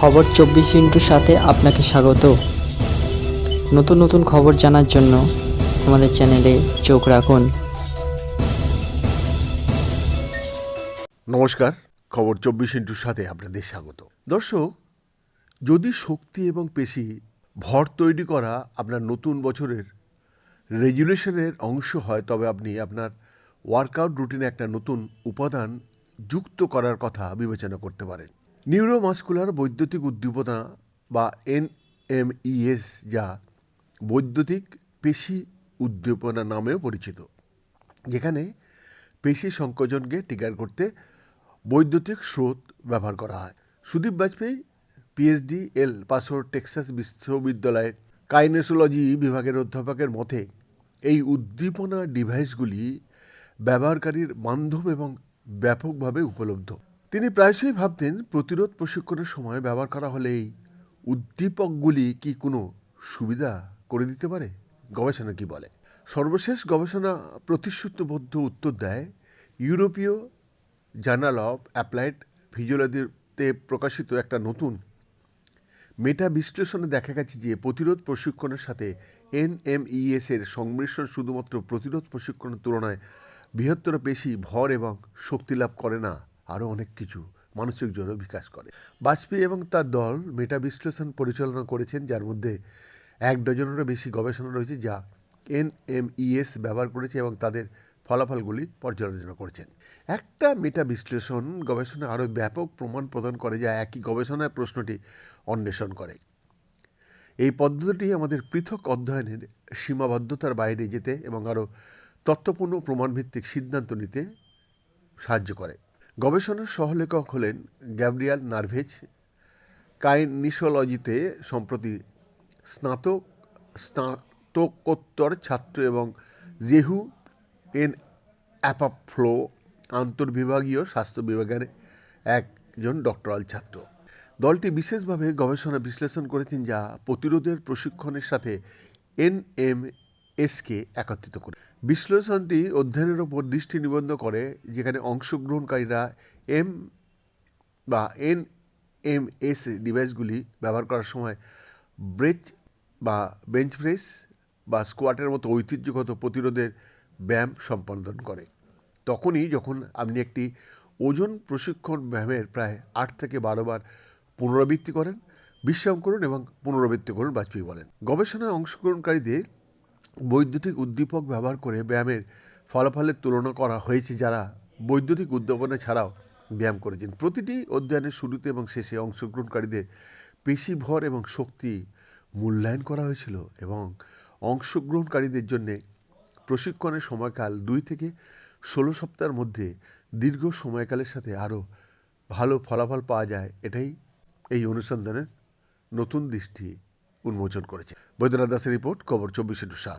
খবর চব্বিশ ইন্টুর সাথে আপনাকে স্বাগত। নতুন নতুন খবর জানার জন্য আমাদের চ্যানেলে চোখ রাখুন। নমস্কার, খবর চব্বিশ ইন্টুর সাথে আপনাদের স্বাগত। দর্শক, যদি শক্তি এবং পেশি ভর তৈরি করা আপনার নতুন বছরের রেজুলেশনের অংশ হয়, তবে আপনি আপনার ওয়ার্কআউট রুটিনে একটা নতুন উপাদান যুক্ত করার কথা বিবেচনা করতে পারেন। নিউরোমাস্কুলার বৈদ্যুতিক উদ্দীপনা বা এনএমইএস যা বৈদ্যুতিক পেশি উদ্দীপনা নামেও পরিচিত, যেখানে পেশি সংকোচনকে টিকার করতে বৈদ্যুতিক স্রোত ব্যবহার করা হয়। সুদীপ বাজপেয়ী পিএইচডি এল পাসোর টেক্সাস বিশ্ববিদ্যালয়ের কাইনেসোলজি বিভাগের অধ্যাপকের মতে, এই উদ্দীপনা ডিভাইসগুলি ব্যবহারকারীর বান্ধব এবং ব্যাপকভাবে উপলব্ধ। তিনি প্রায়শই ভাবতেন প্রতিরোধ প্রশিক্ষণের সময় ব্যবহার করা হলে এই উদ্দীপকগুলি কি কোনো সুবিধা করে দিতে পারে? গবেষণা কি বলে? সর্বশেষ গবেষণা প্রতিশ্রুতিবদ্ধ উত্তর দেয়, ইউরোপীয় জার্নাল অফ অ্যাপ্লাইড ফিজিওলজিতে প্রকাশিত একটা নতুন মেটা বিশ্লেষণে দেখা গেছে যে প্রতিরোধ প্রশিক্ষণের সাথে এনএমইএস এর সংমিশ্রণ শুধুমাত্র প্রতিরোধ প্রশিক্ষণের তুলনায় বৃহত্তর পেশি ভর এবং শক্তি লাভ করে না। আরও অনেক কিছু মানসিক জোরও বিকাশ করে। বাজপেয়ী এবং তার দল মেটা বিশ্লেষণ পরিচালনা করেছেন, যার মধ্যে এক ডজনেরও বেশি গবেষণা রয়েছে যা এনএমইএস ব্যবহার করেছে এবং তাদের ফলাফলগুলি পর্যালোচনা করেছেন। একটা মেটা বিশ্লেষণ গবেষণা আরও ব্যাপক প্রমাণ প্রদান করে যা একই গবেষণার প্রশ্নটি অন্বেষণ করে। এই পদ্ধতিটি আমাদের পৃথক অধ্যয়নের সীমাবদ্ধতার বাইরে যেতে এবং আরও তথ্যপূর্ণ প্রমাণভিত্তিক সিদ্ধান্ত নিতে সাহায্য করে। গবেষণার সহলেখক হলেন গ্যাব্রিয়াল নার্ভেজ। কাইনিসোলজিতে সম্প্রতি স্নাতক, স্নাতকোত্তর ছাত্র এবং জেহু এন অ্যাপাফ্লো আন্তর্বিভাগীয় স্বাস্থ্য বিভাগের একজন ডক্টরাল ছাত্র। দলটি বিশেষভাবে গবেষণা বিশ্লেষণ করেছেন যা প্রতিরোধের প্রশিক্ষণের সাথে এনএমএসকে একত্রিত করে। বিশ্লেষণটি অধ্যয়নের ওপর দৃষ্টি নিবদ্ধ করে, যেখানে অংশগ্রহণকারীরা এম বা এন এম এস ডিভাইসগুলি ব্যবহার করার সময় ব্রেচ বা বেঞ্চ প্রেস বা স্কোয়াটের মতো ঐতিহ্যগত প্রতিরোধের ব্যায়াম সম্পাদন করে। তখনই যখন আপনি একটি ওজন প্রশিক্ষণ ব্যায়ামের প্রায় আট থেকে বারো বার পুনরাবৃত্তি করেন, বিশ্রাম করুন এবং পুনরাবৃত্তি করুন বাজপেয়ী বলেন। গবেষণায় অংশগ্রহণকারীদের বৈদ্যুতিক উদ্দীপক ব্যবহার করে ব্যায়ামের ফলাফলের তুলনা করা হয়েছে যারা বৈদ্যুতিক উদ্দীপনা ছাড়াও ব্যায়াম করেছেন। প্রতিটি অধ্যয়নের শুরুতে এবং শেষে অংশগ্রহণকারীদের পেশি ভর এবং শক্তি মূল্যায়ন করা হয়েছিল এবং অংশগ্রহণকারীদের জন্যে প্রশিক্ষণের সময়কাল দুই থেকে ষোলো সপ্তাহের মধ্যে দীর্ঘ সময়কালের সাথে আরও ভালো ফলাফল পাওয়া যায়, এটাই এই অনুসন্ধানের নতুন দৃষ্টি উন্মোচন করেছে। বৈদ্যনাথ দাসের রিপোর্ট, খবর চব্বিশে টু সাত।